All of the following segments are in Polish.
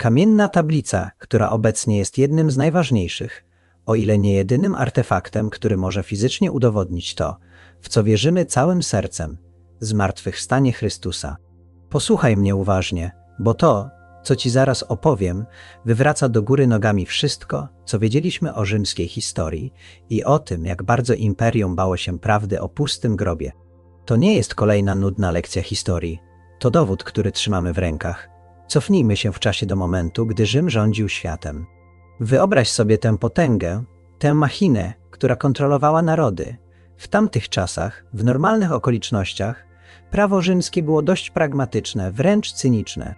Kamienna tablica, która obecnie jest jednym z najważniejszych, o ile nie jedynym artefaktem, który może fizycznie udowodnić to, w co wierzymy całym sercem zmartwychwstanie Chrystusa. Posłuchaj mnie uważnie, bo to, co ci zaraz opowiem, wywraca do góry nogami wszystko, co wiedzieliśmy o rzymskiej historii i o tym, jak bardzo imperium bało się prawdy o pustym grobie. To nie jest kolejna nudna lekcja historii. To dowód, który trzymamy w rękach. Cofnijmy się w czasie do momentu, gdy Rzym rządził światem. Wyobraź sobie tę potęgę, tę machinę, która kontrolowała narody. W tamtych czasach, w normalnych okolicznościach, prawo rzymskie było dość pragmatyczne, wręcz cyniczne.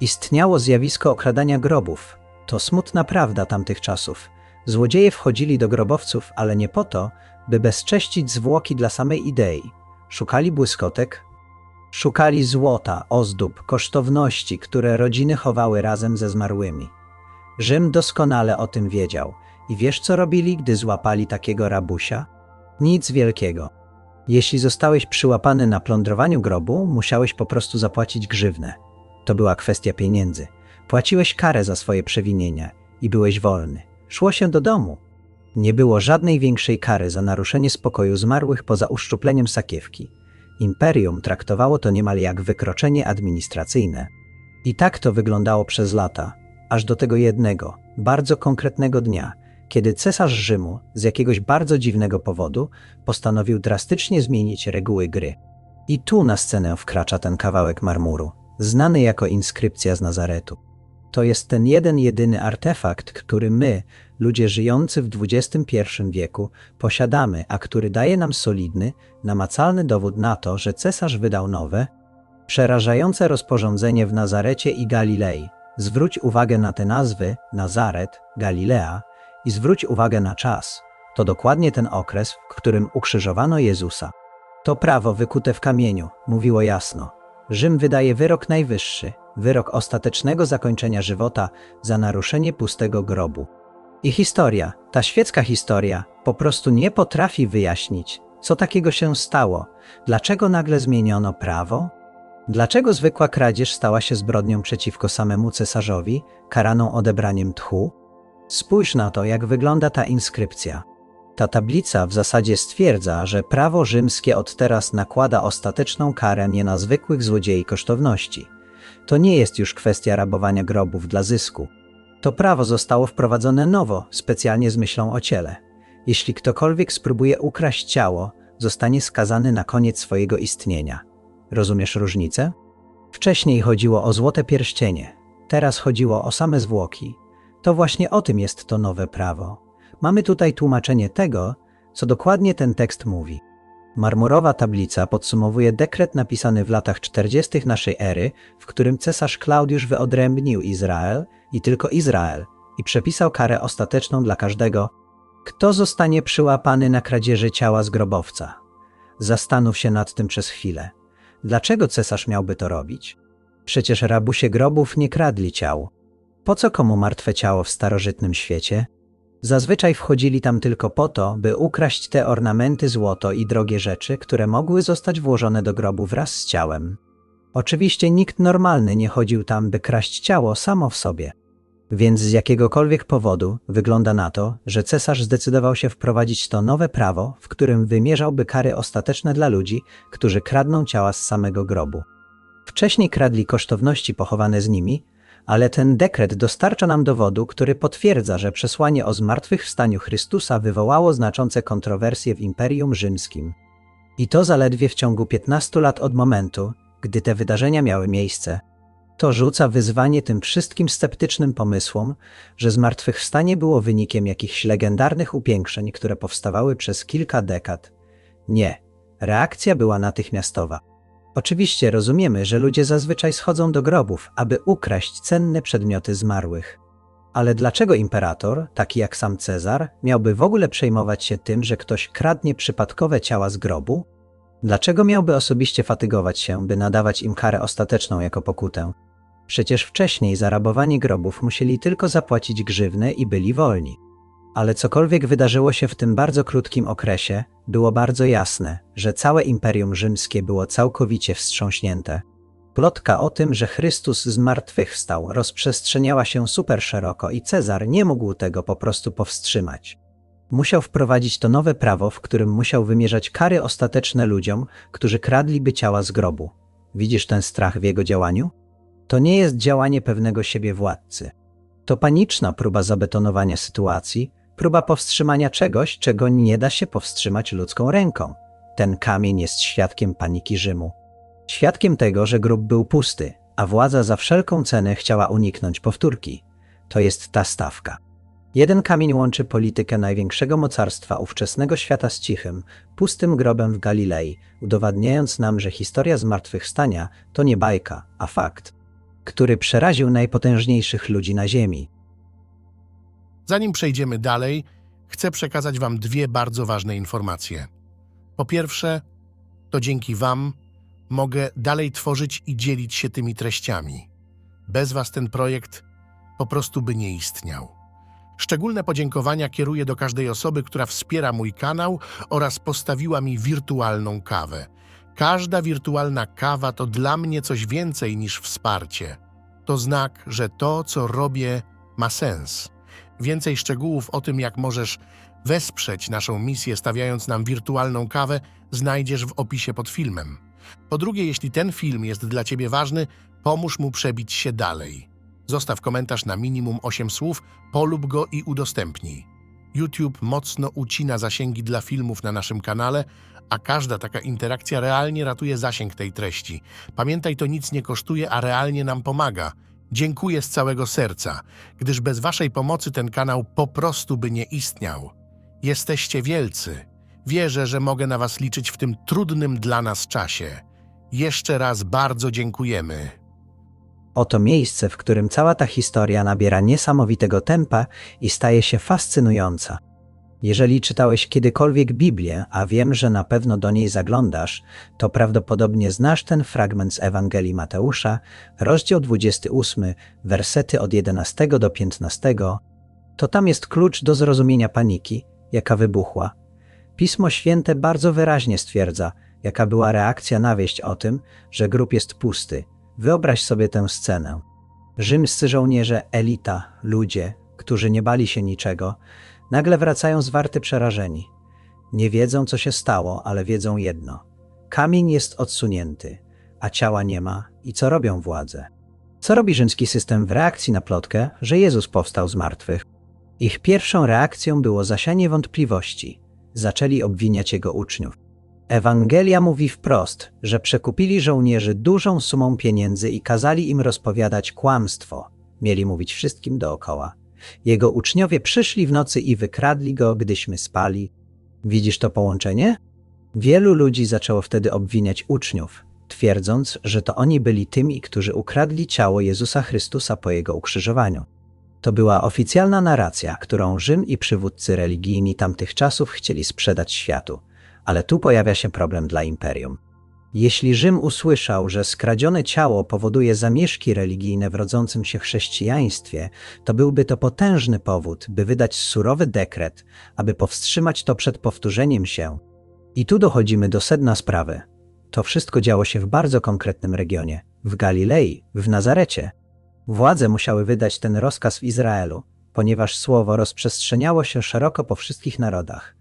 Istniało zjawisko okradania grobów. To smutna prawda tamtych czasów. Złodzieje wchodzili do grobowców, ale nie po to, by bezcześcić zwłoki dla samej idei. Szukali błyskotek, szukali złota, ozdób, kosztowności, które rodziny chowały razem ze zmarłymi. Rzym doskonale o tym wiedział. I wiesz, co robili, gdy złapali takiego rabusia? Nic wielkiego. Jeśli zostałeś przyłapany na plądrowaniu grobu, musiałeś po prostu zapłacić grzywnę. To była kwestia pieniędzy. Płaciłeś karę za swoje przewinienia i byłeś wolny. Szło się do domu. Nie było żadnej większej kary za naruszenie spokoju zmarłych poza uszczupleniem sakiewki. Imperium traktowało to niemal jak wykroczenie administracyjne. I tak to wyglądało przez lata, aż do tego jednego, bardzo konkretnego dnia, kiedy cesarz Rzymu z jakiegoś bardzo dziwnego powodu postanowił drastycznie zmienić reguły gry. I tu na scenę wkracza ten kawałek marmuru, znany jako inskrypcja z Nazaretu. To jest ten jeden jedyny artefakt, który my, ludzie żyjący w XXI wieku, posiadamy, a który daje nam solidny, namacalny dowód na to, że cesarz wydał nowe, przerażające rozporządzenie w Nazarecie i Galilei. Zwróć uwagę na te nazwy Nazaret, Galilea i zwróć uwagę na czas. To dokładnie ten okres, w którym ukrzyżowano Jezusa. To prawo wykute w kamieniu, mówiło jasno. Rzym wydaje wyrok najwyższy, wyrok ostatecznego zakończenia żywota za naruszenie pustego grobu. I historia, ta świecka historia, po prostu nie potrafi wyjaśnić, co takiego się stało, dlaczego nagle zmieniono prawo, dlaczego zwykła kradzież stała się zbrodnią przeciwko samemu cesarzowi, karaną odebraniem tchu. Spójrz na to, jak wygląda ta inskrypcja. Ta tablica w zasadzie stwierdza, że prawo rzymskie od teraz nakłada ostateczną karę nie na zwykłych złodziei kosztowności. To nie jest już kwestia rabowania grobów dla zysku. To prawo zostało wprowadzone nowo, specjalnie z myślą o ciele. Jeśli ktokolwiek spróbuje ukraść ciało, zostanie skazany na koniec swojego istnienia. Rozumiesz różnicę? Wcześniej chodziło o złote pierścienie, teraz chodziło o same zwłoki. To właśnie o tym jest to nowe prawo. Mamy tutaj tłumaczenie tego, co dokładnie ten tekst mówi. Marmurowa tablica podsumowuje dekret napisany w latach 40. naszej ery, w którym cesarz Klaudiusz wyodrębnił Izrael i tylko Izrael i przepisał karę ostateczną dla każdego, kto zostanie przyłapany na kradzieży ciała z grobowca. Zastanów się nad tym przez chwilę. Dlaczego cesarz miałby to robić? Przecież rabusie grobów nie kradli ciał. Po co komu martwe ciało w starożytnym świecie? Zazwyczaj wchodzili tam tylko po to, by ukraść te ornamenty, złoto i drogie rzeczy, które mogły zostać włożone do grobu wraz z ciałem. Oczywiście nikt normalny nie chodził tam, by kraść ciało samo w sobie. Więc z jakiegokolwiek powodu wygląda na to, że cesarz zdecydował się wprowadzić to nowe prawo, w którym wymierzałby kary ostateczne dla ludzi, którzy kradną ciała z samego grobu. Wcześniej kradli kosztowności pochowane z nimi, ale ten dekret dostarcza nam dowodu, który potwierdza, że przesłanie o zmartwychwstaniu Chrystusa wywołało znaczące kontrowersje w Imperium Rzymskim. I to zaledwie w ciągu 15 lat od momentu, gdy te wydarzenia miały miejsce. To rzuca wyzwanie tym wszystkim sceptycznym pomysłom, że zmartwychwstanie było wynikiem jakichś legendarnych upiększeń, które powstawały przez kilka dekad. Nie, reakcja była natychmiastowa. Oczywiście rozumiemy, że ludzie zazwyczaj schodzą do grobów, aby ukraść cenne przedmioty zmarłych. Ale dlaczego imperator, taki jak sam Cezar, miałby w ogóle przejmować się tym, że ktoś kradnie przypadkowe ciała z grobu? Dlaczego miałby osobiście fatygować się, by nadawać im karę ostateczną jako pokutę? Przecież wcześniej za rabowanie grobów musieli tylko zapłacić grzywnę i byli wolni. Ale cokolwiek wydarzyło się w tym bardzo krótkim okresie, było bardzo jasne, że całe Imperium Rzymskie było całkowicie wstrząśnięte. Plotka o tym, że Chrystus zmartwychwstał, rozprzestrzeniała się super szeroko i Cezar nie mógł tego po prostu powstrzymać. Musiał wprowadzić to nowe prawo, w którym musiał wymierzać kary ostateczne ludziom, którzy kradliby ciała z grobu. Widzisz ten strach w jego działaniu? To nie jest działanie pewnego siebie władcy. To paniczna próba zabetonowania sytuacji, próba powstrzymania czegoś, czego nie da się powstrzymać ludzką ręką. Ten kamień jest świadkiem paniki Rzymu. Świadkiem tego, że grób był pusty, a władza za wszelką cenę chciała uniknąć powtórki. To jest ta stawka. Jeden kamień łączy politykę największego mocarstwa ówczesnego świata z cichym, pustym grobem w Galilei, udowadniając nam, że historia zmartwychwstania to nie bajka, a fakt, który przeraził najpotężniejszych ludzi na Ziemi. Zanim przejdziemy dalej, chcę przekazać Wam dwie bardzo ważne informacje. Po pierwsze, to dzięki Wam mogę dalej tworzyć i dzielić się tymi treściami. Bez Was ten projekt po prostu by nie istniał. Szczególne podziękowania kieruję do każdej osoby, która wspiera mój kanał oraz postawiła mi wirtualną kawę. Każda wirtualna kawa to dla mnie coś więcej niż wsparcie. To znak, że to, co robię, ma sens. Więcej szczegółów o tym, jak możesz wesprzeć naszą misję, stawiając nam wirtualną kawę, znajdziesz w opisie pod filmem. Po drugie, jeśli ten film jest dla Ciebie ważny, pomóż mu przebić się dalej. Zostaw komentarz na minimum 8 słów, polub go i udostępnij. YouTube mocno ucina zasięgi dla filmów na naszym kanale, a każda taka interakcja realnie ratuje zasięg tej treści. Pamiętaj, to nic nie kosztuje, a realnie nam pomaga. Dziękuję z całego serca, gdyż bez Waszej pomocy ten kanał po prostu by nie istniał. Jesteście wielcy. Wierzę, że mogę na Was liczyć w tym trudnym dla nas czasie. Jeszcze raz bardzo dziękujemy. Oto miejsce, w którym cała ta historia nabiera niesamowitego tempa i staje się fascynująca. Jeżeli czytałeś kiedykolwiek Biblię, a wiem, że na pewno do niej zaglądasz, to prawdopodobnie znasz ten fragment z Ewangelii Mateusza, rozdział 28, wersety od 11 do 15. To tam jest klucz do zrozumienia paniki, jaka wybuchła. Pismo Święte bardzo wyraźnie stwierdza, jaka była reakcja na wieść o tym, że grób jest pusty. Wyobraź sobie tę scenę. Rzymscy żołnierze, elita, ludzie, którzy nie bali się niczego, nagle wracają zwarty przerażeni. Nie wiedzą, co się stało, ale wiedzą jedno. Kamień jest odsunięty, a ciała nie ma i co robią władze? Co robi rzymski system w reakcji na plotkę, że Jezus powstał z martwych? Ich pierwszą reakcją było zasianie wątpliwości. Zaczęli obwiniać jego uczniów. Ewangelia mówi wprost, że przekupili żołnierzy dużą sumą pieniędzy i kazali im rozpowiadać kłamstwo. Mieli mówić wszystkim dookoła. Jego uczniowie przyszli w nocy i wykradli go, gdyśmy spali. Widzisz to połączenie? Wielu ludzi zaczęło wtedy obwiniać uczniów, twierdząc, że to oni byli tymi, którzy ukradli ciało Jezusa Chrystusa po jego ukrzyżowaniu. To była oficjalna narracja, którą Rzym i przywódcy religijni tamtych czasów chcieli sprzedać światu. Ale tu pojawia się problem dla imperium. Jeśli Rzym usłyszał, że skradzione ciało powoduje zamieszki religijne w rodzącym się chrześcijaństwie, to byłby to potężny powód, by wydać surowy dekret, aby powstrzymać to przed powtórzeniem się. I tu dochodzimy do sedna sprawy. To wszystko działo się w bardzo konkretnym regionie w Galilei, w Nazarecie. Władze musiały wydać ten rozkaz w Izraelu, ponieważ słowo rozprzestrzeniało się szeroko po wszystkich narodach.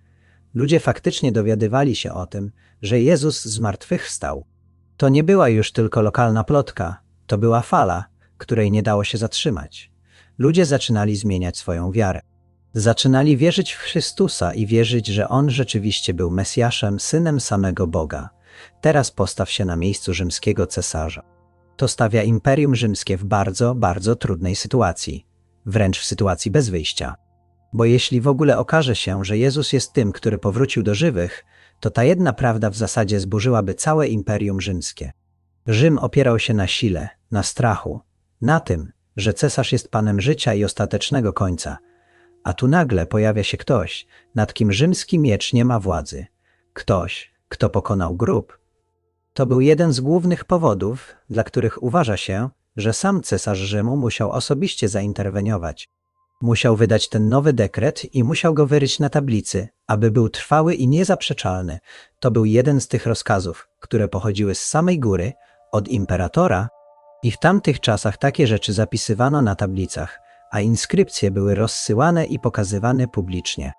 Ludzie faktycznie dowiadywali się o tym, że Jezus zmartwychwstał. To nie była już tylko lokalna plotka, to była fala, której nie dało się zatrzymać. Ludzie zaczynali zmieniać swoją wiarę. Zaczynali wierzyć w Chrystusa i wierzyć, że On rzeczywiście był Mesjaszem, synem samego Boga. Teraz postaw się na miejscu rzymskiego cesarza. To stawia Imperium Rzymskie w bardzo, bardzo trudnej sytuacji, wręcz w sytuacji bez wyjścia. Bo jeśli w ogóle okaże się, że Jezus jest tym, który powrócił do żywych, to ta jedna prawda w zasadzie zburzyłaby całe Imperium Rzymskie. Rzym opierał się na sile, na strachu, na tym, że cesarz jest panem życia i ostatecznego końca. A tu nagle pojawia się ktoś, nad kim rzymski miecz nie ma władzy. Ktoś, kto pokonał grób. To był jeden z głównych powodów, dla których uważa się, że sam cesarz Rzymu musiał osobiście zainterweniować. Musiał wydać ten nowy dekret i musiał go wyryć na tablicy, aby był trwały i niezaprzeczalny. To był jeden z tych rozkazów, które pochodziły z samej góry, Od imperatora? I w tamtych czasach takie rzeczy zapisywano na tablicach, a inskrypcje były rozsyłane i pokazywane publicznie.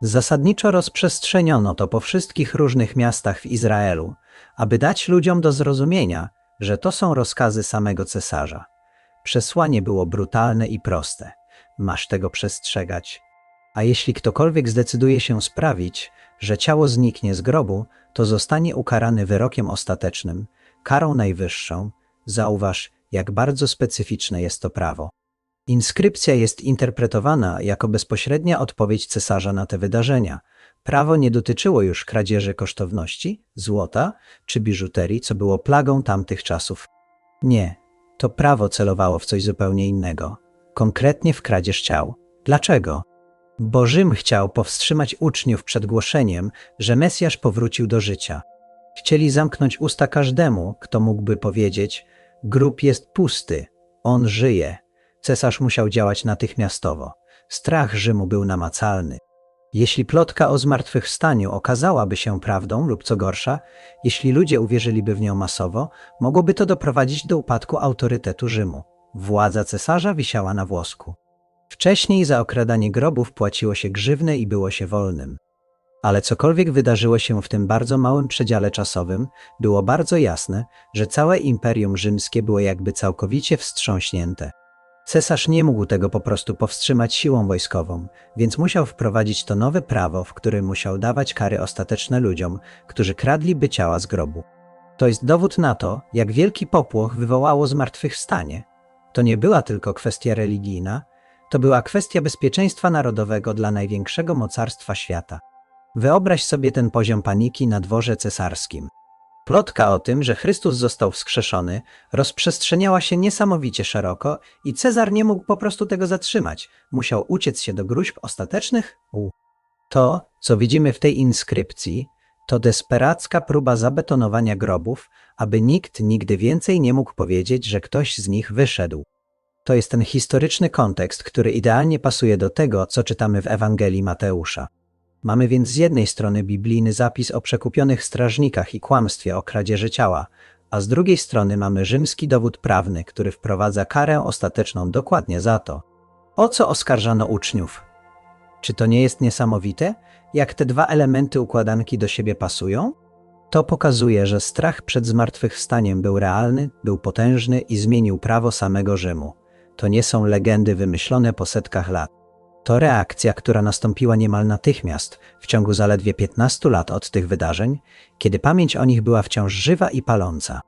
Zasadniczo rozprzestrzeniono to po wszystkich różnych miastach w Izraelu, aby dać ludziom do zrozumienia, że to są rozkazy samego cesarza. Przesłanie było brutalne i proste. Masz tego przestrzegać. A jeśli ktokolwiek zdecyduje się sprawić, że ciało zniknie z grobu, to zostanie ukarany wyrokiem ostatecznym, karą najwyższą. Zauważ, jak bardzo specyficzne jest to prawo. Inskrypcja jest interpretowana jako bezpośrednia odpowiedź cesarza na te wydarzenia. Prawo nie dotyczyło już kradzieży kosztowności, złota czy biżuterii, co było plagą tamtych czasów. Nie, to prawo celowało w coś zupełnie innego, konkretnie w kradzież ciał. Dlaczego? Bo Rzym chciał powstrzymać uczniów przed głoszeniem, że Mesjasz powrócił do życia. Chcieli zamknąć usta każdemu, kto mógłby powiedzieć: Grób jest pusty, on żyje. Cesarz musiał działać natychmiastowo. Strach Rzymu był namacalny. Jeśli plotka o zmartwychwstaniu okazałaby się prawdą, lub co gorsza, jeśli ludzie uwierzyliby w nią masowo, mogłoby to doprowadzić do upadku autorytetu Rzymu. Władza cesarza wisiała na włosku. Wcześniej za okradanie grobów płaciło się grzywny i było się wolnym. Ale cokolwiek wydarzyło się w tym bardzo małym przedziale czasowym, było bardzo jasne, że całe imperium rzymskie było jakby całkowicie wstrząśnięte. Cesarz nie mógł tego po prostu powstrzymać siłą wojskową, więc musiał wprowadzić to nowe prawo, w którym musiał dawać kary ostateczne ludziom, którzy kradliby ciała z grobu. To jest dowód na to, jak wielki popłoch wywołało zmartwychwstanie. To nie była tylko kwestia religijna, to była kwestia bezpieczeństwa narodowego dla największego mocarstwa świata. Wyobraź sobie ten poziom paniki na dworze cesarskim. Plotka o tym, że Chrystus został wskrzeszony, rozprzestrzeniała się niesamowicie szeroko i Cezar nie mógł po prostu tego zatrzymać. Musiał uciec się do gruźb ostatecznych? U. To, co widzimy w tej inskrypcji, to desperacka próba zabetonowania grobów, aby nikt nigdy więcej nie mógł powiedzieć, że ktoś z nich wyszedł. To jest ten historyczny kontekst, który idealnie pasuje do tego, co czytamy w Ewangelii Mateusza. Mamy więc z jednej strony biblijny zapis o przekupionych strażnikach i kłamstwie o kradzieży ciała, a z drugiej strony mamy rzymski dowód prawny, który wprowadza karę ostateczną dokładnie za to. O co oskarżano uczniów? Czy to nie jest niesamowite, jak te dwa elementy układanki do siebie pasują? To pokazuje, że strach przed zmartwychwstaniem był realny, był potężny i zmienił prawo samego Rzymu. To nie są legendy wymyślone po setkach lat. To reakcja, która nastąpiła niemal natychmiast, w ciągu zaledwie 15 lat od tych wydarzeń, kiedy pamięć o nich była wciąż żywa i paląca.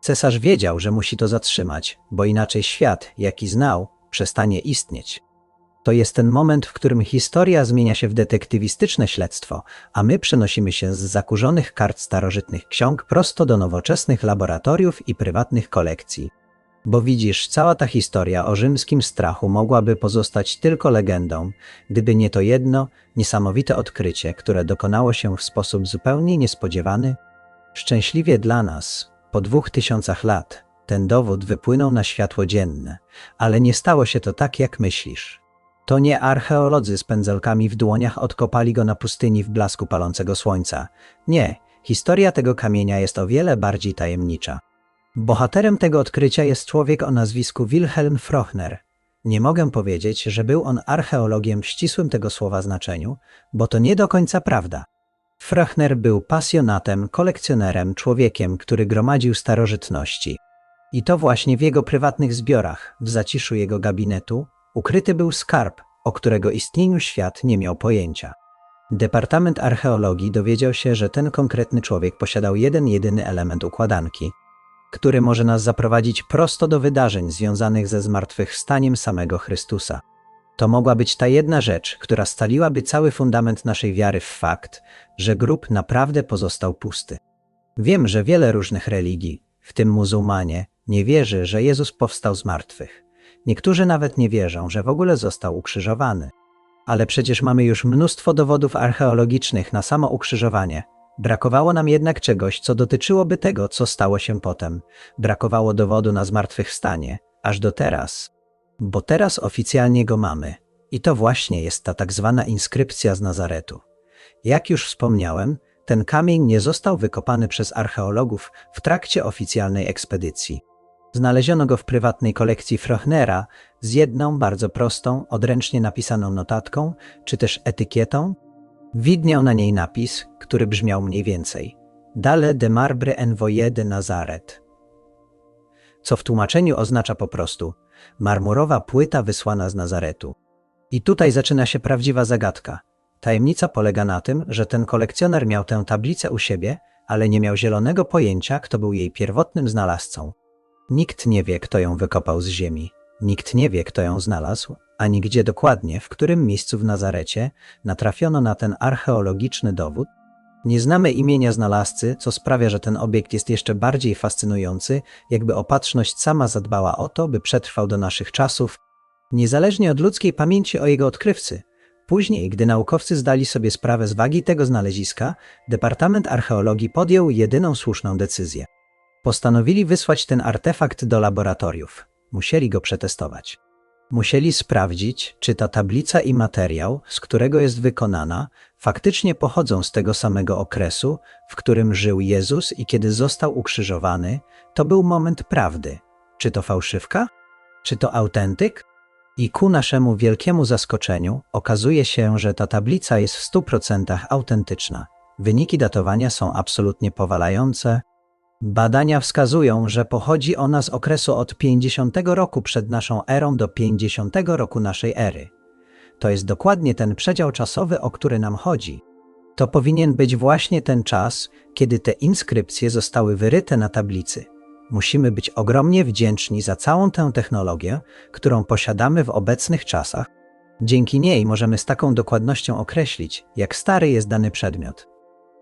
Cesarz wiedział, że musi to zatrzymać, bo inaczej świat, jaki znał, przestanie istnieć. To jest ten moment, w którym historia zmienia się w detektywistyczne śledztwo, a my przenosimy się z zakurzonych kart starożytnych ksiąg prosto do nowoczesnych laboratoriów i prywatnych kolekcji. Bo widzisz, cała ta historia o rzymskim strachu mogłaby pozostać tylko legendą, gdyby nie to jedno, niesamowite odkrycie, które dokonało się w sposób zupełnie niespodziewany. Szczęśliwie dla nas, po dwóch tysiącach lat, ten dowód wypłynął na światło dzienne, ale nie stało się to tak, jak myślisz. To nie archeolodzy z pędzelkami w dłoniach odkopali go na pustyni w blasku palącego słońca. Nie, historia tego kamienia jest o wiele bardziej tajemnicza. Bohaterem tego odkrycia jest człowiek o nazwisku Wilhelm Frochner. Nie mogę powiedzieć, że był on archeologiem w ścisłym tego słowa znaczeniu, bo to nie do końca prawda. Frochner był pasjonatem, kolekcjonerem, człowiekiem, który gromadził starożytności. I to właśnie w jego prywatnych zbiorach, w zaciszu jego gabinetu, ukryty był skarb, o którego istnieniu świat nie miał pojęcia. Departament Archeologii dowiedział się, że ten konkretny człowiek posiadał jeden jedyny element układanki, który może nas zaprowadzić prosto do wydarzeń związanych ze zmartwychwstaniem samego Chrystusa. To mogła być ta jedna rzecz, która staliłaby cały fundament naszej wiary w fakt, że grób naprawdę pozostał pusty. Wiem, że wiele różnych religii, w tym muzułmanie, nie wierzy, że Jezus powstał z martwych. Niektórzy nawet nie wierzą, że w ogóle został ukrzyżowany. Ale przecież mamy już mnóstwo dowodów archeologicznych na samo ukrzyżowanie, Brakowało nam jednak czegoś, co dotyczyłoby tego, co stało się potem. Brakowało dowodu na zmartwychwstanie, aż do teraz. Bo teraz oficjalnie go mamy. I to właśnie jest ta tak zwana inskrypcja z Nazaretu. Jak już wspomniałem, ten kamień nie został wykopany przez archeologów w trakcie oficjalnej ekspedycji. Znaleziono go w prywatnej kolekcji Frochnera z jedną bardzo prostą, odręcznie napisaną notatką, czy też etykietą. Widniał na niej napis, który brzmiał mniej więcej Dale de marbre envoyé de Nazaret, co w tłumaczeniu oznacza po prostu marmurowa płyta wysłana z Nazaretu. I tutaj zaczyna się prawdziwa zagadka. Tajemnica polega na tym, że ten kolekcjoner miał tę tablicę u siebie, ale nie miał zielonego pojęcia, kto był jej pierwotnym znalazcą. Nikt nie wie, kto ją wykopał z ziemi. Nikt nie wie, kto ją znalazł, ani gdzie dokładnie, w którym miejscu w Nazarecie natrafiono na ten archeologiczny dowód. Nie znamy imienia znalazcy, co sprawia, że ten obiekt jest jeszcze bardziej fascynujący, jakby opatrzność sama zadbała o to, by przetrwał do naszych czasów, niezależnie od ludzkiej pamięci o jego odkrywcy. Później, gdy naukowcy zdali sobie sprawę z wagi tego znaleziska, Departament Archeologii podjął jedyną słuszną decyzję. Postanowili wysłać ten artefakt do laboratoriów. Musieli go przetestować. Musieli sprawdzić, czy ta tablica i materiał, z którego jest wykonana, faktycznie pochodzą z tego samego okresu, w którym żył Jezus i kiedy został ukrzyżowany, to był moment prawdy. Czy to fałszywka? Czy to autentyk? I ku naszemu wielkiemu zaskoczeniu okazuje się, że ta tablica jest w 100% autentyczna. Wyniki datowania są absolutnie powalające. Badania wskazują, że pochodzi ona z okresu od 50 roku przed naszą erą do 50 roku naszej ery. To jest dokładnie ten przedział czasowy, o który nam chodzi. To powinien być właśnie ten czas, kiedy te inskrypcje zostały wyryte na tablicy. Musimy być ogromnie wdzięczni za całą tę technologię, którą posiadamy w obecnych czasach. Dzięki niej możemy z taką dokładnością określić, jak stary jest dany przedmiot.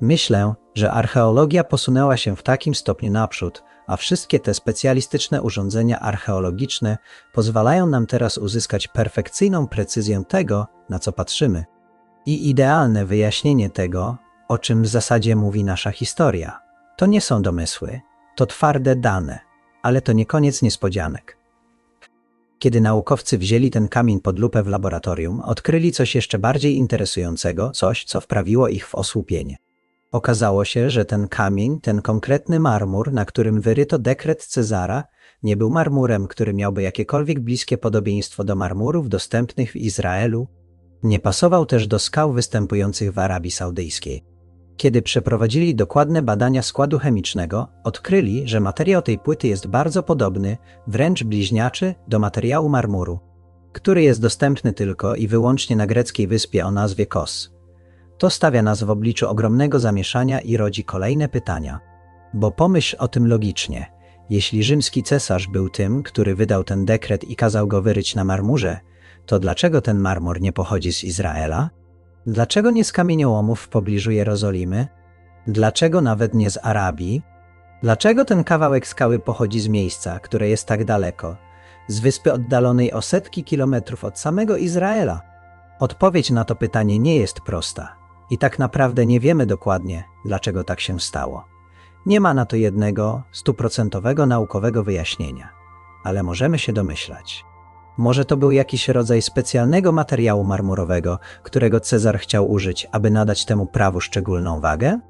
Myślę, że archeologia posunęła się w takim stopniu naprzód, a wszystkie te specjalistyczne urządzenia archeologiczne pozwalają nam teraz uzyskać perfekcyjną precyzję tego, na co patrzymy, i idealne wyjaśnienie tego, o czym w zasadzie mówi nasza historia. To nie są domysły, to twarde dane, ale to nie koniec niespodzianek. Kiedy naukowcy wzięli ten kamień pod lupę w laboratorium, odkryli coś jeszcze bardziej interesującego, coś, co wprawiło ich w osłupienie. Okazało się, że ten kamień, ten konkretny marmur, na którym wyryto dekret Cezara, nie był marmurem, który miałby jakiekolwiek bliskie podobieństwo do marmurów dostępnych w Izraelu. Nie pasował też do skał występujących w Arabii Saudyjskiej. Kiedy przeprowadzili dokładne badania składu chemicznego, odkryli, że materiał tej płyty jest bardzo podobny, wręcz bliźniaczy, do materiału marmuru, który jest dostępny tylko i wyłącznie na greckiej wyspie o nazwie Kos. To stawia nas w obliczu ogromnego zamieszania i rodzi kolejne pytania. Bo pomyśl o tym logicznie. Jeśli rzymski cesarz był tym, który wydał ten dekret i kazał go wyryć na marmurze, to dlaczego ten marmur nie pochodzi z Izraela? Dlaczego nie z kamieniołomów w pobliżu Jerozolimy? Dlaczego nawet nie z Arabii? Dlaczego ten kawałek skały pochodzi z miejsca, które jest tak daleko, z wyspy oddalonej o setki kilometrów od samego Izraela? Odpowiedź na to pytanie nie jest prosta i tak naprawdę nie wiemy dokładnie, dlaczego tak się stało. Nie ma na to jednego, stuprocentowego naukowego wyjaśnienia, ale możemy się domyślać. Może to był jakiś rodzaj specjalnego materiału marmurowego, którego Cezar chciał użyć, aby nadać temu prawu szczególną wagę?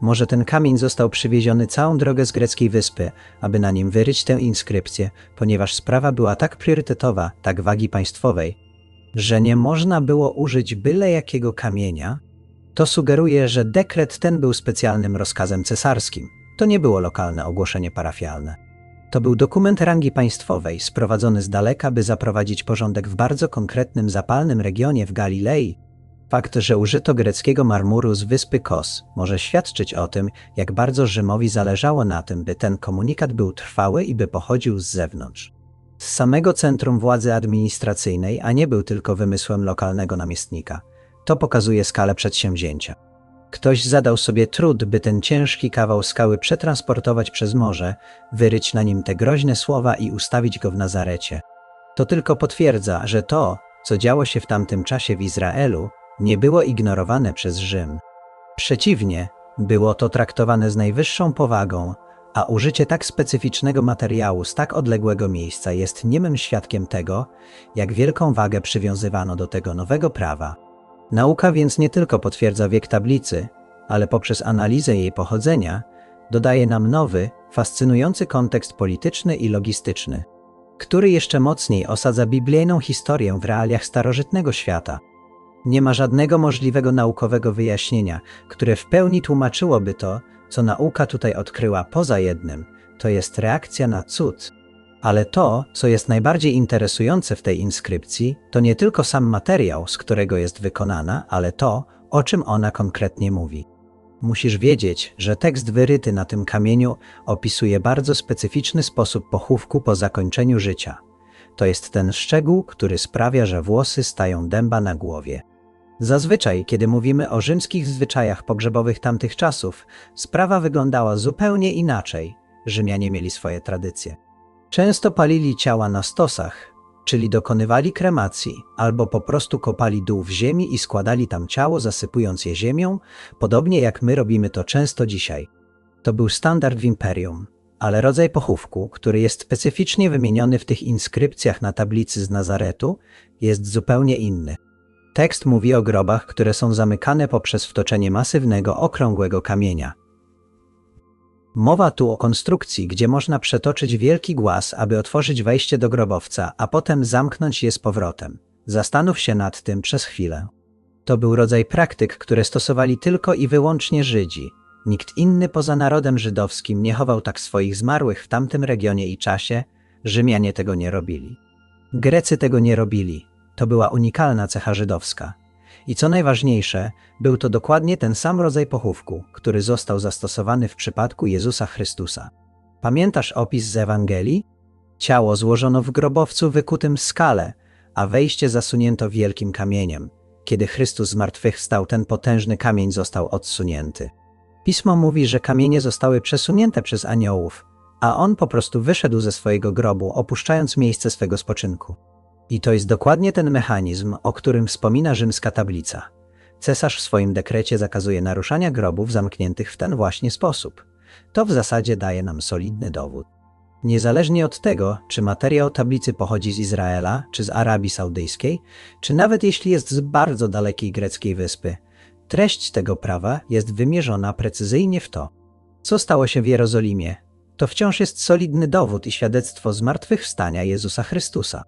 Może ten kamień został przywieziony całą drogę z greckiej wyspy, aby na nim wyryć tę inskrypcję, ponieważ sprawa była tak priorytetowa, tak wagi państwowej, że nie można było użyć byle jakiego kamienia? To sugeruje, że dekret ten był specjalnym rozkazem cesarskim. To nie było lokalne ogłoszenie parafialne. To był dokument rangi państwowej, sprowadzony z daleka, by zaprowadzić porządek w bardzo konkretnym, zapalnym regionie w Galilei. Fakt, że użyto greckiego marmuru z wyspy Kos, może świadczyć o tym, jak bardzo Rzymowi zależało na tym, by ten komunikat był trwały i by pochodził z zewnątrz. Z samego centrum władzy administracyjnej, a nie był tylko wymysłem lokalnego namiestnika. To pokazuje skalę przedsięwzięcia. Ktoś zadał sobie trud, by ten ciężki kawał skały przetransportować przez morze, wyryć na nim te groźne słowa i ustawić go w Nazarecie. To tylko potwierdza, że to, co działo się w tamtym czasie w Izraelu, nie było ignorowane przez Rzym. Przeciwnie, było to traktowane z najwyższą powagą, a użycie tak specyficznego materiału z tak odległego miejsca jest niemym świadkiem tego, jak wielką wagę przywiązywano do tego nowego prawa. Nauka więc nie tylko potwierdza wiek tablicy, ale poprzez analizę jej pochodzenia dodaje nam nowy, fascynujący kontekst polityczny i logistyczny, który jeszcze mocniej osadza biblijną historię w realiach starożytnego świata. Nie ma żadnego możliwego naukowego wyjaśnienia, które w pełni tłumaczyłoby to, co nauka tutaj odkryła poza jednym, to jest reakcja na cud. Ale to, co jest najbardziej interesujące w tej inskrypcji, to nie tylko sam materiał, z którego jest wykonana, ale to, o czym ona konkretnie mówi. Musisz wiedzieć, że tekst wyryty na tym kamieniu opisuje bardzo specyficzny sposób pochówku po zakończeniu życia. To jest ten szczegół, który sprawia, że włosy stają dęba na głowie. Zazwyczaj, kiedy mówimy o rzymskich zwyczajach pogrzebowych tamtych czasów, sprawa wyglądała zupełnie inaczej. Rzymianie mieli swoje tradycje. Często palili ciała na stosach, czyli dokonywali kremacji, albo po prostu kopali dół w ziemi i składali tam ciało, zasypując je ziemią, podobnie jak my robimy to często dzisiaj. To był standard w imperium, ale rodzaj pochówku, który jest specyficznie wymieniony w tych inskrypcjach na tablicy z Nazaretu, jest zupełnie inny. Tekst mówi o grobach, które są zamykane poprzez wtoczenie masywnego, okrągłego kamienia. Mowa tu o konstrukcji, gdzie można przetoczyć wielki głaz, aby otworzyć wejście do grobowca, a potem zamknąć je z powrotem. Zastanów się nad tym przez chwilę. To był rodzaj praktyk, które stosowali tylko i wyłącznie Żydzi. Nikt inny poza narodem żydowskim nie chował tak swoich zmarłych w tamtym regionie i czasie, Rzymianie tego nie robili. Grecy tego nie robili. To była unikalna cecha żydowska. I co najważniejsze, był to dokładnie ten sam rodzaj pochówku, który został zastosowany w przypadku Jezusa Chrystusa. Pamiętasz opis z Ewangelii? Ciało złożono w grobowcu wykutym w skale, a wejście zasunięto wielkim kamieniem. Kiedy Chrystus zmartwychwstał, ten potężny kamień został odsunięty. Pismo mówi, że kamienie zostały przesunięte przez aniołów, a on po prostu wyszedł ze swojego grobu, opuszczając miejsce swego spoczynku. I to jest dokładnie ten mechanizm, o którym wspomina rzymska tablica. Cesarz w swoim dekrecie zakazuje naruszania grobów zamkniętych w ten właśnie sposób. To w zasadzie daje nam solidny dowód. Niezależnie od tego, czy materiał tablicy pochodzi z Izraela, czy z Arabii Saudyjskiej, czy nawet jeśli jest z bardzo dalekiej greckiej wyspy, treść tego prawa jest wymierzona precyzyjnie w to, co stało się w Jerozolimie. To wciąż jest solidny dowód i świadectwo zmartwychwstania Jezusa Chrystusa.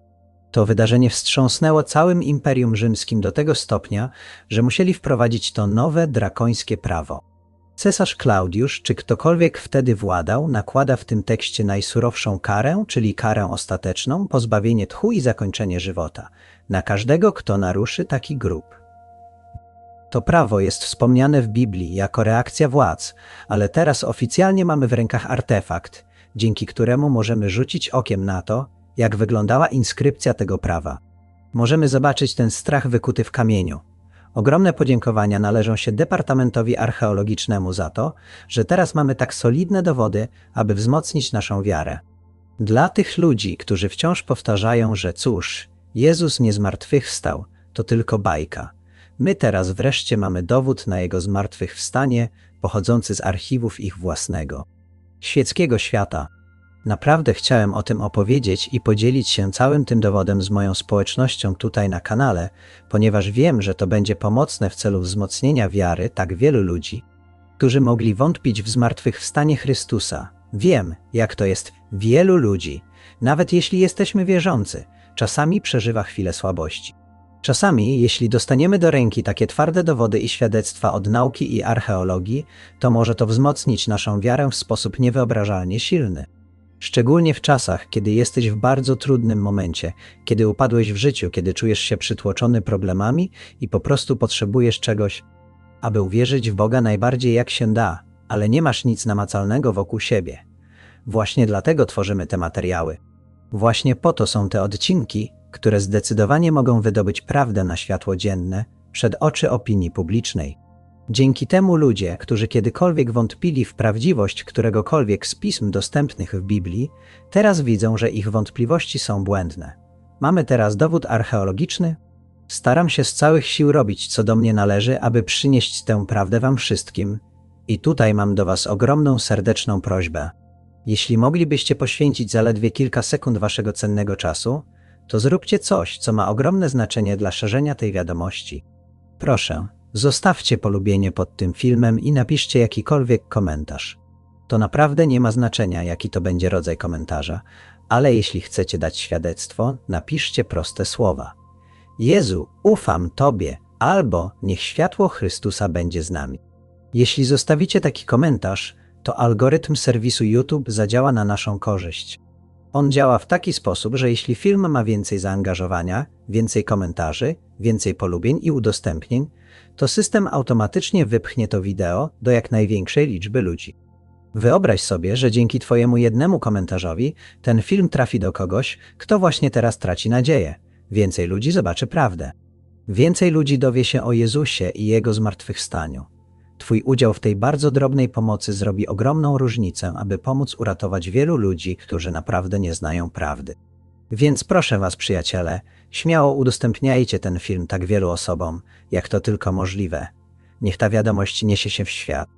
To wydarzenie wstrząsnęło całym Imperium Rzymskim do tego stopnia, że musieli wprowadzić to nowe, drakońskie prawo. Cesarz Klaudiusz, czy ktokolwiek wtedy władał, nakłada w tym tekście najsurowszą karę, czyli karę ostateczną, pozbawienie tchu i zakończenie żywota, na każdego, kto naruszy taki grób. To prawo jest wspomniane w Biblii jako reakcja władz, ale teraz oficjalnie mamy w rękach artefakt, dzięki któremu możemy rzucić okiem na to, jak wyglądała inskrypcja tego prawa. Możemy zobaczyć ten strach wykuty w kamieniu. Ogromne podziękowania należą się Departamentowi Archeologicznemu za to, że teraz mamy tak solidne dowody, aby wzmocnić naszą wiarę. Dla tych ludzi, którzy wciąż powtarzają, że cóż, Jezus nie zmartwychwstał, to tylko bajka. My teraz wreszcie mamy dowód na Jego zmartwychwstanie pochodzący z archiwów ich własnego. Świeckiego świata, Naprawdę chciałem o tym opowiedzieć i podzielić się całym tym dowodem z moją społecznością tutaj na kanale, ponieważ wiem, że to będzie pomocne w celu wzmocnienia wiary tak wielu ludzi, którzy mogli wątpić w zmartwychwstanie Chrystusa. Wiem, jak to jest wielu ludzi, nawet jeśli jesteśmy wierzący, czasami przeżywa chwilę słabości. Czasami, jeśli dostaniemy do ręki takie twarde dowody i świadectwa od nauki i archeologii, to może to wzmocnić naszą wiarę w sposób niewyobrażalnie silny. Szczególnie w czasach, kiedy jesteś w bardzo trudnym momencie, kiedy upadłeś w życiu, kiedy czujesz się przytłoczony problemami i po prostu potrzebujesz czegoś, aby uwierzyć w Boga najbardziej jak się da, ale nie masz nic namacalnego wokół siebie. Właśnie dlatego tworzymy te materiały. Właśnie po to są te odcinki, które zdecydowanie mogą wydobyć prawdę na światło dzienne przed oczy opinii publicznej. Dzięki temu ludzie, którzy kiedykolwiek wątpili w prawdziwość któregokolwiek z pism dostępnych w Biblii, teraz widzą, że ich wątpliwości są błędne. Mamy teraz dowód archeologiczny. Staram się z całych sił robić, co do mnie należy, aby przynieść tę prawdę Wam wszystkim. I tutaj mam do Was ogromną, serdeczną prośbę. Jeśli moglibyście poświęcić zaledwie kilka sekund Waszego cennego czasu, to zróbcie coś, co ma ogromne znaczenie dla szerzenia tej wiadomości. Proszę, Zostawcie polubienie pod tym filmem i napiszcie jakikolwiek komentarz. To naprawdę nie ma znaczenia, jaki to będzie rodzaj komentarza, ale jeśli chcecie dać świadectwo, napiszcie proste słowa. Jezu, ufam Tobie, albo niech światło Chrystusa będzie z nami. Jeśli zostawicie taki komentarz, to algorytm serwisu YouTube zadziała na naszą korzyść. On działa w taki sposób, że jeśli film ma więcej zaangażowania, więcej komentarzy, więcej polubień i udostępnień, to system automatycznie wypchnie to wideo do jak największej liczby ludzi. Wyobraź sobie, że dzięki Twojemu jednemu komentarzowi ten film trafi do kogoś, kto właśnie teraz traci nadzieję. Więcej ludzi zobaczy prawdę. Więcej ludzi dowie się o Jezusie i Jego zmartwychwstaniu. Twój udział w tej bardzo drobnej pomocy zrobi ogromną różnicę, aby pomóc uratować wielu ludzi, którzy naprawdę nie znają prawdy. Więc proszę Was, przyjaciele, śmiało udostępniajcie ten film tak wielu osobom, jak to tylko możliwe. Niech ta wiadomość niesie się w świat.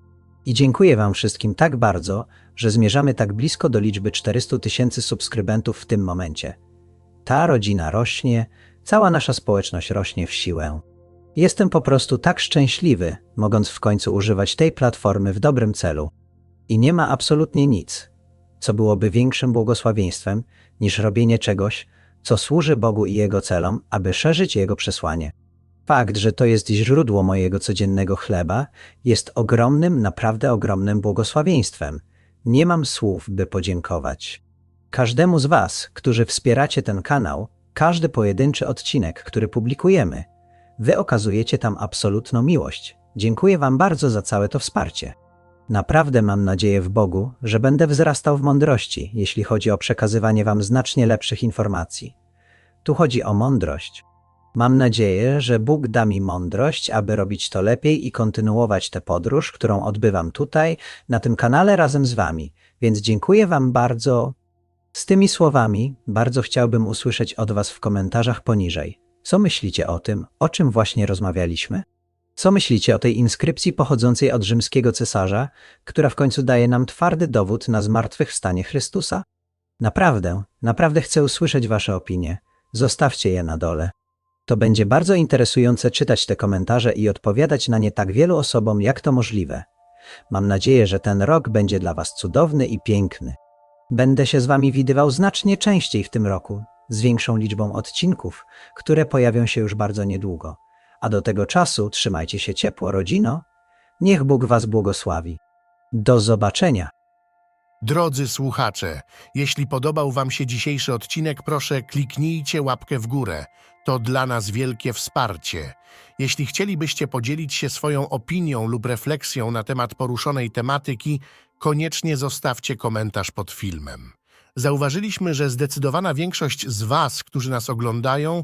I dziękuję Wam wszystkim tak bardzo, że zmierzamy tak blisko do liczby 400 tysięcy subskrybentów w tym momencie. Ta rodzina rośnie, cała nasza społeczność rośnie w siłę. Jestem po prostu tak szczęśliwy, mogąc w końcu używać tej platformy w dobrym celu. I nie ma absolutnie nic, co byłoby większym błogosławieństwem niż robienie czegoś, co służy Bogu i Jego celom, aby szerzyć Jego przesłanie. Fakt, że to jest źródło mojego codziennego chleba, jest ogromnym, naprawdę ogromnym błogosławieństwem. Nie mam słów, by podziękować. Każdemu z Was, którzy wspieracie ten kanał, każdy pojedynczy odcinek, który publikujemy, Wy okazujecie tam absolutną miłość. Dziękuję Wam bardzo za całe to wsparcie. Naprawdę mam nadzieję w Bogu, że będę wzrastał w mądrości, jeśli chodzi o przekazywanie Wam znacznie lepszych informacji. Tu chodzi o mądrość. Mam nadzieję, że Bóg da mi mądrość, aby robić to lepiej i kontynuować tę podróż, którą odbywam tutaj, na tym kanale razem z Wami. Więc dziękuję Wam bardzo. Z tymi słowami bardzo chciałbym usłyszeć od Was w komentarzach poniżej. Co myślicie o tym, o czym właśnie rozmawialiśmy? Co myślicie o tej inskrypcji pochodzącej od rzymskiego cesarza, która w końcu daje nam twardy dowód na zmartwychwstanie Chrystusa? Naprawdę, naprawdę chcę usłyszeć Wasze opinie. Zostawcie je na dole. To będzie bardzo interesujące czytać te komentarze i odpowiadać na nie tak wielu osobom, jak to możliwe. Mam nadzieję, że ten rok będzie dla Was cudowny i piękny. Będę się z Wami widywał znacznie częściej w tym roku, z większą liczbą odcinków, które pojawią się już bardzo niedługo. A do tego czasu trzymajcie się ciepło, rodzino. Niech Bóg Was błogosławi. Do zobaczenia. Drodzy słuchacze, jeśli podobał Wam się dzisiejszy odcinek, proszę kliknijcie łapkę w górę. To dla nas wielkie wsparcie. Jeśli chcielibyście podzielić się swoją opinią lub refleksją na temat poruszonej tematyki, koniecznie zostawcie komentarz pod filmem. Zauważyliśmy, że zdecydowana większość z Was, którzy nas oglądają,